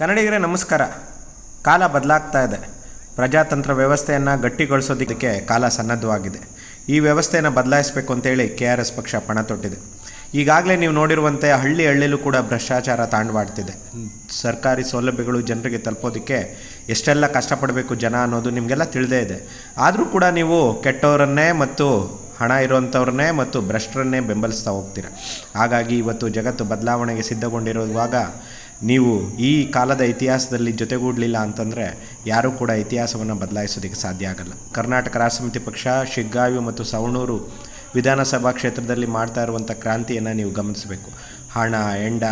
ಕನ್ನಡಿಗರೇ ನಮಸ್ಕಾರ. ಕಾಲ ಬದಲಾಗ್ತಾ ಇದೆ. ಪ್ರಜಾತಂತ್ರ ವ್ಯವಸ್ಥೆಯನ್ನು ಗಟ್ಟಿಗೊಳಿಸೋದಕ್ಕೆ ಕಾಲ ಸನ್ನದ್ಧವಾಗಿದೆ. ಈ ವ್ಯವಸ್ಥೆಯನ್ನು ಬದಲಾಯಿಸಬೇಕು ಅಂತೇಳಿ ಕೆ ಆರ್ ಎಸ್ ಪಕ್ಷ ಪಣ ತೊಟ್ಟಿದೆ. ಈಗಾಗಲೇ ನೀವು ನೋಡಿರುವಂತೆ ಹಳ್ಳಿ ಹಳ್ಳಿಲೂ ಕೂಡ ಭ್ರಷ್ಟಾಚಾರ ತಾಂಡವಾಡ್ತಿದೆ. ಸರ್ಕಾರಿ ಸೌಲಭ್ಯಗಳು ಜನರಿಗೆ ತಲುಪೋದಕ್ಕೆ ಎಷ್ಟೆಲ್ಲ ಕಷ್ಟಪಡಬೇಕು ಜನ ಅನ್ನೋದು ನಿಮಗೆಲ್ಲ ತಿಳಿದೇ ಇದೆ. ಆದರೂ ಕೂಡ ನೀವು ಕೆಟ್ಟವರನ್ನೇ ಮತ್ತು ಹಣ ಇರುವಂಥವ್ರನ್ನೇ ಮತ್ತು ಭ್ರಷ್ಟರನ್ನೇ ಬೆಂಬಲಿಸ್ತಾ ಹೋಗ್ತೀರ. ಹಾಗಾಗಿ ಇವತ್ತು ಜಗತ್ತು ಬದಲಾವಣೆಗೆ ಸಿದ್ಧಗೊಂಡಿರುವಾಗ ನೀವು ಈ ಕಾಲದ ಇತಿಹಾಸದಲ್ಲಿ ಜೊತೆಗೂಡಲಿಲ್ಲ ಅಂತಂದರೆ ಯಾರೂ ಕೂಡ ಇತಿಹಾಸವನ್ನು ಬದಲಾಯಿಸೋದಕ್ಕೆ ಸಾಧ್ಯ ಆಗಲ್ಲ. ಕರ್ನಾಟಕ ರಾಷ್ಟ್ರ ಸಮಿತಿ ಪಕ್ಷ, ಶಿಗ್ಗಾವಿ ಮತ್ತು ಸವಣೂರು ವಿಧಾನಸಭಾ ಕ್ಷೇತ್ರದಲ್ಲಿ ಮಾಡ್ತಾ ಇರುವಂಥ ಕ್ರಾಂತಿಯನ್ನು ನೀವು ಗಮನಿಸಬೇಕು. ಹಣ, ಎಂಡ,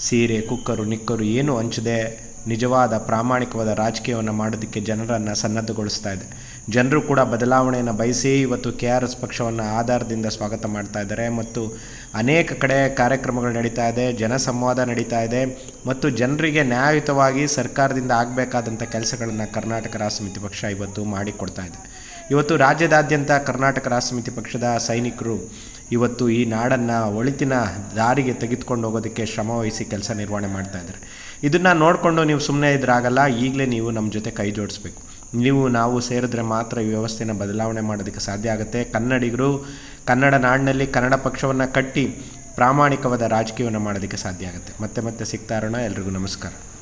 ಸೀರೆ, ಕುಕ್ಕರು, ನಿಕ್ಕರು ಏನು ಹಂಚದೆ ನಿಜವಾದ ಪ್ರಾಮಾಣಿಕವಾದ ರಾಜಕೀಯವನ್ನು ಮಾಡೋದಕ್ಕೆ ಜನರನ್ನು ಸನ್ನದ್ಧಗೊಳಿಸ್ತಾ ಇದೆ. ಜನರು ಕೂಡ ಬದಲಾವಣೆಯನ್ನು ಬಯಸಿ ಇವತ್ತು ಕೆ ಆರ್ ಎಸ್ ಪಕ್ಷವನ್ನು ಆಧಾರದಿಂದ ಸ್ವಾಗತ ಮಾಡ್ತಾ ಇದ್ದಾರೆ ಮತ್ತು ಅನೇಕ ಕಡೆ ಕಾರ್ಯಕ್ರಮಗಳು ನಡೀತಾ ಇದೆ, ಜನಸಂವಾದ ನಡೀತಾ ಇದೆ ಮತ್ತು ಜನರಿಗೆ ನ್ಯಾಯಯುತವಾಗಿ ಸರ್ಕಾರದಿಂದ ಆಗಬೇಕಾದಂಥ ಕೆಲಸಗಳನ್ನು ಕರ್ನಾಟಕ ರಾಷ್ಟ್ರ ಸಮಿತಿ ಪಕ್ಷ ಇವತ್ತು ಮಾಡಿಕೊಡ್ತಾ ಇದೆ. ಇವತ್ತು ರಾಜ್ಯದಾದ್ಯಂತ ಕರ್ನಾಟಕ ರಾಷ್ಟ್ರ ಸಮಿತಿ ಪಕ್ಷದ ಸೈನಿಕರು ಇವತ್ತು ಈ ನಾಡನ್ನು ಒಳಿತಿನ ದಾರಿಗೆ ತೆಗೆದುಕೊಂಡು ಹೋಗೋದಕ್ಕೆ ಶ್ರಮವಹಿಸಿ ಕೆಲಸ ನಿರ್ವಹಣೆ ಮಾಡ್ತಾ ಇದ್ದಾರೆ. ಇದನ್ನು ನೋಡಿಕೊಂಡು ನೀವು ಸುಮ್ಮನೆ ಇದ್ರಾಗಲ್ಲ, ಈಗಲೇ ನೀವು ನಮ್ಮ ಜೊತೆ ಕೈ ಜೋಡಿಸ್ಬೇಕು. ನೀವು ನಾವು ಸೇರಿದ್ರೆ ಮಾತ್ರ ಈ ವ್ಯವಸ್ಥೆನ ಬದಲಾವಣೆ ಮಾಡೋದಕ್ಕೆ ಸಾಧ್ಯ ಆಗುತ್ತೆ. ಕನ್ನಡಿಗರು ಕನ್ನಡ ನಾಡಿನಲ್ಲಿ ಕನ್ನಡ ಪಕ್ಷವನ್ನು ಕಟ್ಟಿ ಪ್ರಾಮಾಣಿಕವಾದ ರಾಜಕೀಯವನ್ನು ಮಾಡೋದಕ್ಕೆ ಸಾಧ್ಯ ಆಗುತ್ತೆ. ಮತ್ತೆ ಮತ್ತೆ ಸಿಗ್ತಾ ಇರೋಣ. ಎಲ್ರಿಗೂ ನಮಸ್ಕಾರ.